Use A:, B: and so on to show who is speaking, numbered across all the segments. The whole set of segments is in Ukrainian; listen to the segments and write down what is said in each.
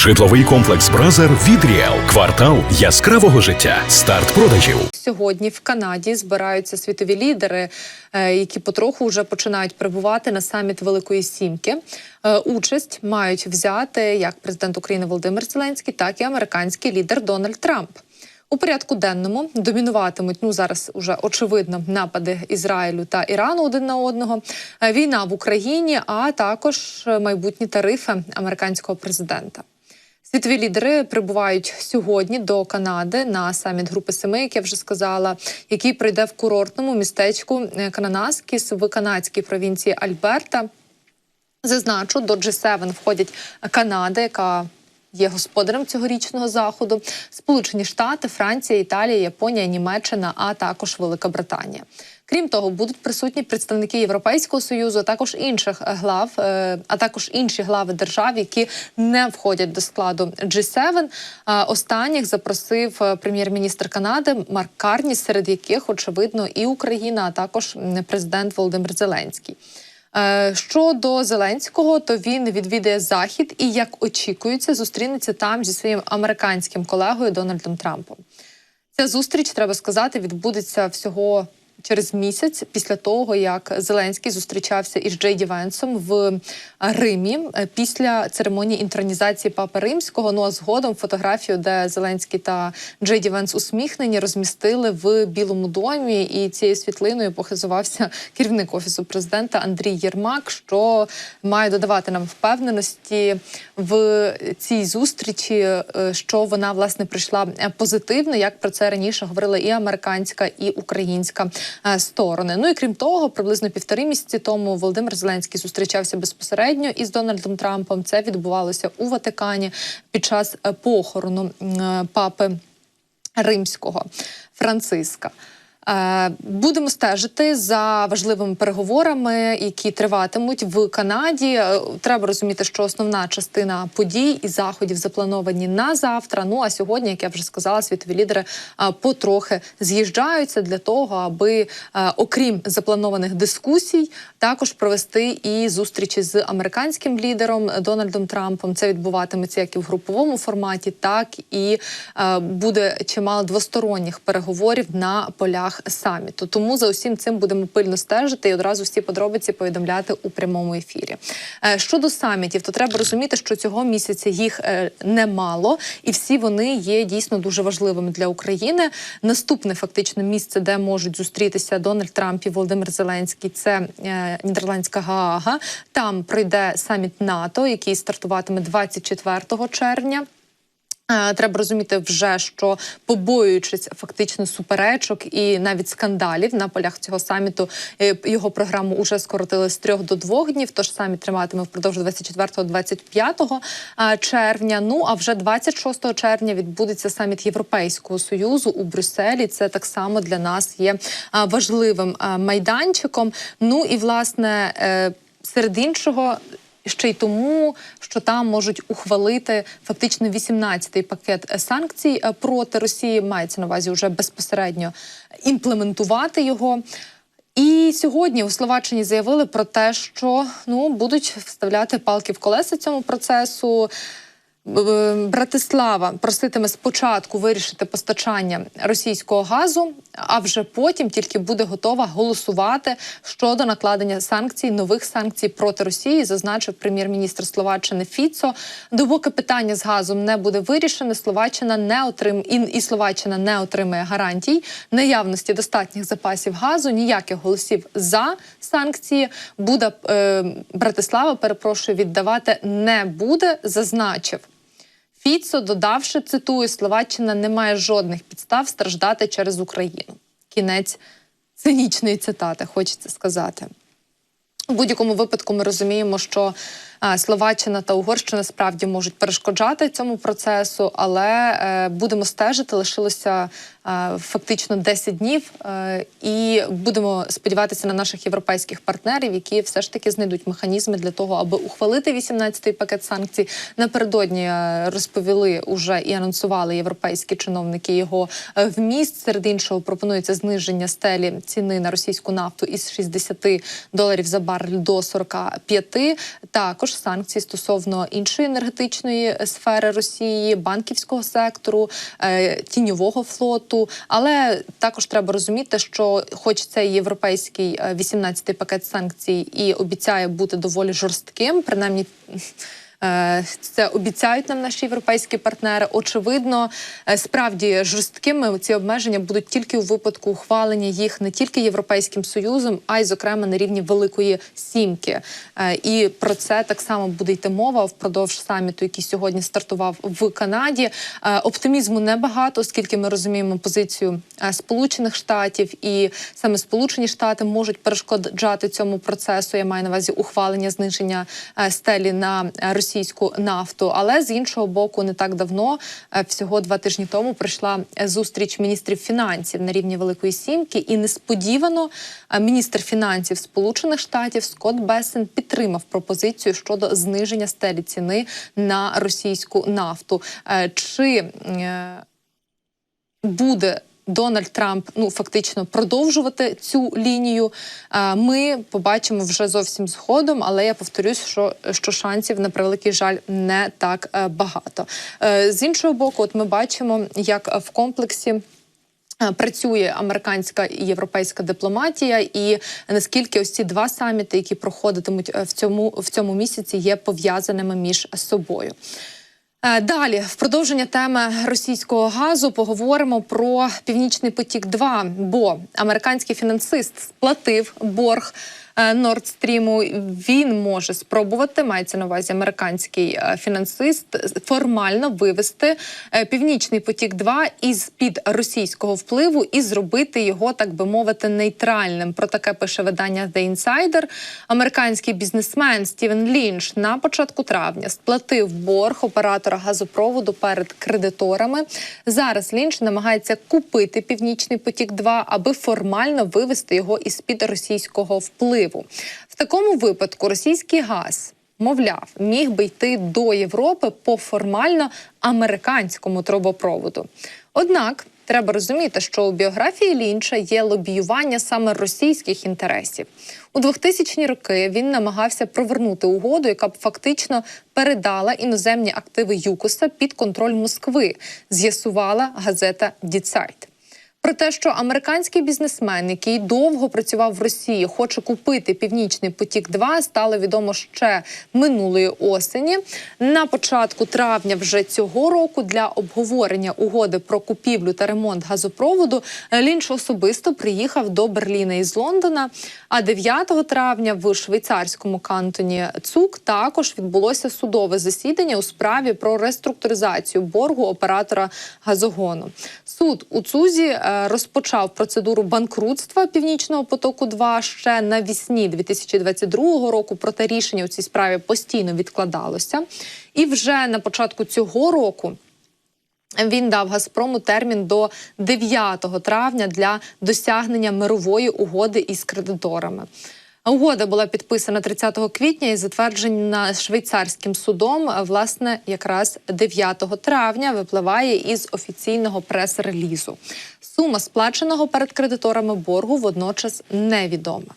A: Житловий комплекс Бразер від Ріел. Квартал яскравого життя. Старт продажів.
B: Сьогодні в Канаді збираються світові лідери, е, які потроху вже починають прибувати на саміт Великої Сімки. Е, Участь мають взяти як президент України Володимир Зеленський, так і американський лідер Дональд Трамп. У порядку денному домінуватимуть ну зараз уже очевидно напади Ізраїлю та Ірану один на одного, е, війна в Україні, а також майбутні тарифи американського президента. Світові лідери прибувають сьогодні до Канади на саміт Групи Семи, як я вже сказала, який пройде в курортному містечку е, Кананаскіс в канадській провінції Альберта. Зазначу, до G7 входять Канада, яка є господарем цьогорічного заходу, Сполучені Штати, Франція, Італія, Японія, Німеччина, а також Велика Британія. Крім того, будуть присутні представники Європейського союзу, а також інших глав, е, а також інші глави держав, які не входять до складу G7. Е, Останніх запросив е, прем'єр-міністр Канади Марк Карні, серед яких очевидно і Україна, а також президент Володимир Зеленський. Е, Щодо Зеленського, то він відвідає захід і, як очікується, зустрінеться там зі своїм американським колегою Дональдом Трампом. Ця зустріч, треба сказати, відбудеться всього через місяць після того, як Зеленський зустрічався із Джей Ді Венсом в Римі е, після церемонії інтронізації Папи Римського. Ну а згодом фотографію, де Зеленський та Джей Ді Венс усміхнені, розмістили в Білому домі. І цією світлиною похизувався керівник офісу президента Андрій Єрмак, що має додавати нам впевненості в цій зустрічі, е, що вона власне прийшла е, позитивно, як про це раніше говорили і американська, і українська сторони. Ну і крім того, приблизно півтори місяці тому Володимир Зеленський зустрічався безпосередньо із Дональдом Трампом. Це відбувалося у Ватикані під час е, похорону е, папи Римського Франциска. Е, Будемо стежити за важливими переговорами, які триватимуть в Канаді. Е, Треба розуміти, що основна частина подій і заходів заплановані на завтра. Ну а сьогодні, як я вже сказала, світові лідери е, потрохи з'їжджаються для того, аби, окрім запланованих дискусій, також провести і зустрічі з американським лідером Дональдом Трампом. Це відбуватиметься як і в груповому форматі, так і буде чимало двосторонніх переговорів на полях саміту. Тому за усім цим будемо пильно стежити і одразу всі подробиці повідомляти у прямому ефірі. Е, Щодо самітів, то треба розуміти, що цього місяця їх е, немало, і всі вони є дійсно дуже важливими для України. Наступне фактично місце, де можуть зустрітися Дональд Трамп і Володимир Зеленський, це е, Нідерландська Гаага. Там пройде саміт НАТО, який стартуватиме 24 червня. Е, Треба розуміти вже, що побоюючись фактично суперечок і навіть скандалів на полях цього саміту, е, його програму уже скоротили з трьох до двох днів. Тож саміт триватиме впродовж 24-25 е, червня. Ну а вже 26 червня відбудеться саміт Європейського союзу у Брюсселі. Це так само для нас є важливим майданчиком. Ну і власне. Серед іншого, ще й тому, що там можуть ухвалити фактично 18-й пакет санкцій е, проти Росії. Мається на увазі вже безпосередньо імплементувати його. І сьогодні у Словаччині заявили про те, що ну будуть вставляти палки в колеса цьому процесу. Братислава проситиме спочатку вирішити постачання російського газу, а вже потім тільки буде готова голосувати щодо накладення санкцій, нових санкцій проти Росії, зазначив прем'єр-міністр Словаччини Фіцо. Допоки питання з газом не буде вирішене, Словаччина не отрим і, і Словаччина не отримає гарантій наявності достатніх запасів газу, ніяких голосів за санкції буде е, Братислава. Перепрошую, віддавати не буде, зазначив. Фіцо, додавши, цитую, Словаччина не має жодних підстав страждати через Україну. Кінець цинічної цитати, хочеться сказати. У будь-якому випадку ми розуміємо, що Словаччина та Угорщина справді можуть перешкоджати цьому процесу, але е, будемо стежити. Лишилося е, фактично 10 днів, е, і будемо сподіватися на наших європейських партнерів, які все ж таки знайдуть механізми для того, аби ухвалити 18-й пакет санкцій. Напередодні розповіли уже і анонсували європейські чиновники його вміст. Серед іншого пропонується зниження стелі ціни на російську нафту із 60 доларів за барель до 45. Також також санкції стосовно іншої енергетичної сфери Росії, банківського сектору, е, тіньового флоту. Але також треба розуміти, що, хоч цей європейський е, 18-й пакет санкцій і обіцяє бути доволі жорстким, принаймні. Е, Це обіцяють нам наші європейські партнери. Очевидно, е, справді жорсткими ці обмеження будуть тільки у випадку ухвалення їх не тільки європейським союзом, а й зокрема на рівні Великої Сімки. Е, І про це так само буде йти мова впродовж саміту, який сьогодні стартував в Канаді. Оптимізму небагато, оскільки ми розуміємо позицію Сполучених Штатів, і саме Сполучені Штати можуть перешкоджати цьому процесу. Я маю на увазі ухвалення зниження стелі на е, російську нафту. Але з іншого боку, не так давно, е, всього два тижні тому, прийшла е, зустріч міністрів фінансів на рівні Великої Сімки, і несподівано е, міністр фінансів Сполучених Штатів Скотт Бесен підтримав пропозицію щодо зниження стелі ціни на російську нафту. Чи буде Дональд Трамп ну фактично продовжувати цю лінію. Ми побачимо вже зовсім згодом, але я повторюсь, що, що шансів на превеликий жаль не так е, багато. Е, З іншого боку, от ми бачимо, як в комплексі. е, Працює американська і європейська дипломатія, і наскільки ось ці два саміти, які проходитимуть в цьому в цьому місяці, є пов'язаними між собою. Е, Далі, в продовження теми російського газу, поговоримо про Північний потік. 2 бо американський фінансист сплатив борг е, Nord Stream. Він може спробувати, мається на увазі американський е, фінансист, формально вивести е, Північний потік 2 із під російського впливу і зробити його, так би мовити, нейтральним. Про таке пише видання The Insider. Американський бізнесмен Стівен Лінч на початку травня сплатив борг оператора газопроводу перед кредиторами. Зараз Лінч намагається купити Північний потік 2 аби формально вивести його із під російського впливу. В такому випадку російський газ. Мовляв, міг би йти до Європи по формально американському трубопроводу. Однак треба розуміти, що у біографії Лінча є лобіювання саме російських інтересів. У 2000-ні роки він намагався провернути угоду, яка б фактично передала іноземні активи ЮКОСа під контроль Москви. З'ясувала газета Діцайт. Про те, що американський бізнесмен, який довго працював в Росії, хоче купити Північний потік 2 стало відомо ще минулої осені. На початку травня вже цього року для обговорення угоди про купівлю та ремонт газопроводу Лінч особисто приїхав до Берліна із Лондона. А 9 травня в швейцарському кантоні Цук також відбулося судове засідання у справі про реструктуризацію боргу оператора газогону. Суд у Цузі е, розпочав процедуру банкрутства північного потоку 2 ще навісні 2022 року. Проте рішення у цій справі постійно відкладалося. І вже на початку цього року. Він дав Газпрому термін до 9 травня для досягнення мирової угоди із кредиторами. Угода була підписана 30 квітня і затверджена швейцарським судом. Власне, якраз 9 травня випливає із офіційного прес-релізу. Сума сплаченого перед кредиторами боргу водночас невідома.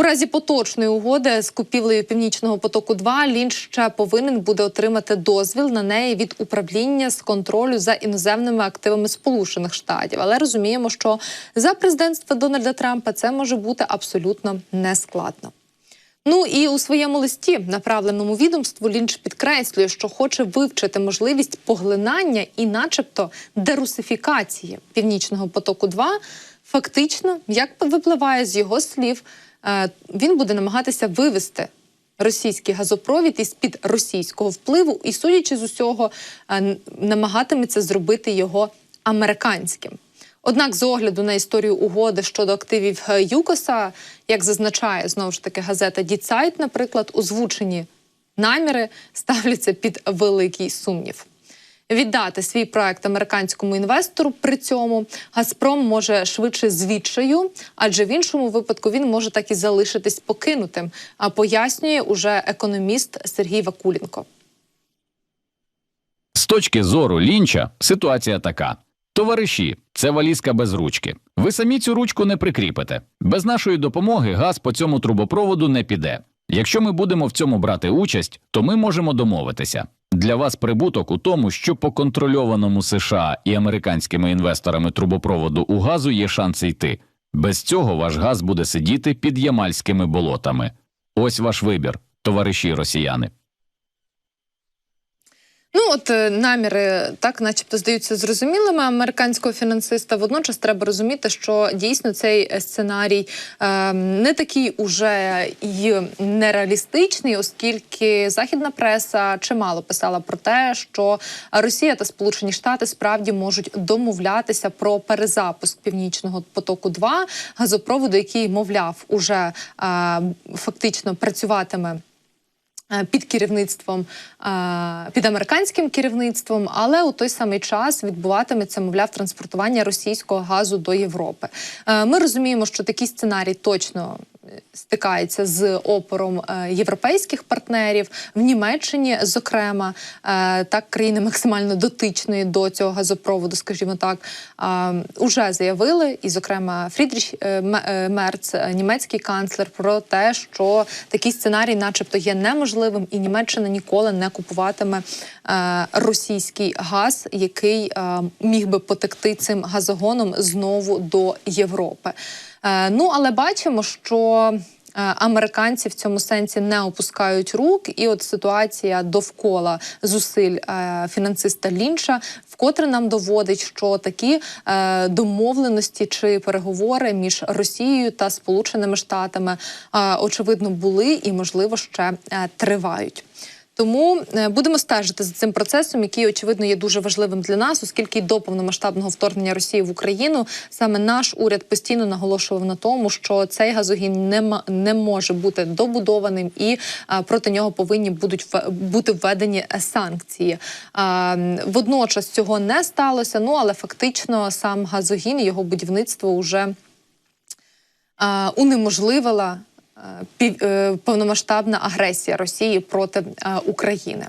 B: У разі поточної угоди з купівлею північного потоку 2 Лінч ще повинен буде отримати дозвіл на неї від управління з контролю за іноземними активами Сполучених Штатів. Але розуміємо, що за президентства Дональда Трампа це може бути абсолютно нескладно. Ну і у своєму листі, направленому відомству, Лінч підкреслює, що хоче вивчити можливість поглинання і, начебто, дерусифікації північного потоку 2 Фактично, як випливає з його слів, він буде намагатися вивести російський газопровід із під російського впливу, і, судячи з усього, е, намагатиметься зробити його американським. Однак, з огляду на історію угоди щодо активів е, ЮКОСа, як зазначає знову ж таки газета Діцайт, наприклад, озвучені наміри ставляться під великий сумнів. Віддати свій проект американському інвестору при цьому Газпром може швидше з відчаю, адже в іншому випадку він може так і залишитись покинутим. А пояснює уже економіст Сергій Вакуленко.
C: З точки зору лінча ситуація така: товариші, це валізка без ручки. Ви самі цю ручку не прикріпите. Без нашої допомоги газ по цьому трубопроводу не піде. Якщо ми будемо в цьому брати участь, то ми можемо домовитися. Для вас прибуток у тому, що по контрольованому США і американськими інвесторами трубопроводу у газу є шанси йти. Без цього ваш газ буде сидіти під ямальськими болотами. Ось ваш вибір, товариші росіяни.
B: Ну от е, наміри так, начебто, здаються зрозумілими американського фінансиста. Водночас треба розуміти, що дійсно цей е, сценарій е, не такий уже і нереалістичний, оскільки західна преса чимало писала про те, що Росія та Сполучені Штати справді можуть домовлятися про перезапуск північного потоку 2 газопроводу, який мовляв уже е, фактично працюватиме під керівництвом е, під американським керівництвом, але у той самий час відбуватиметься, мовляв, транспортування російського газу до Європи. Е, Ми розуміємо, що такий сценарій точно. Стикається з опором е, європейських партнерів в Німеччині, зокрема, е, так країни максимально дотичної до цього газопроводу, скажімо так, уже заявили, і, зокрема, Фрідріх е, Мерц, німецький канцлер, про те, що такий сценарій, начебто, є неможливим, і Німеччина ніколи не купуватиме російський газ, який міг би потекти цим газогоном знову до Європи. Е, ну але бачимо, що. е, Американці в цьому сенсі не опускають рук, і от ситуація довкола зусиль е, фінансиста Лінча вкотре нам доводить, що такі домовленості чи переговори між Росією та Сполученими Штатами очевидно були і, можливо, ще тривають. Тому е, будемо стежити за цим процесом, який очевидно є дуже важливим для нас, оскільки до повномасштабного вторгнення Росії в Україну саме наш уряд постійно наголошував на тому, що цей газогін не не може бути добудованим, і е, проти нього повинні будуть в- бути введені санкції. Водночас цього не сталося. Ну але фактично сам газогін і його будівництво вже унеможливила повномасштабна агресія Росії проти е, України.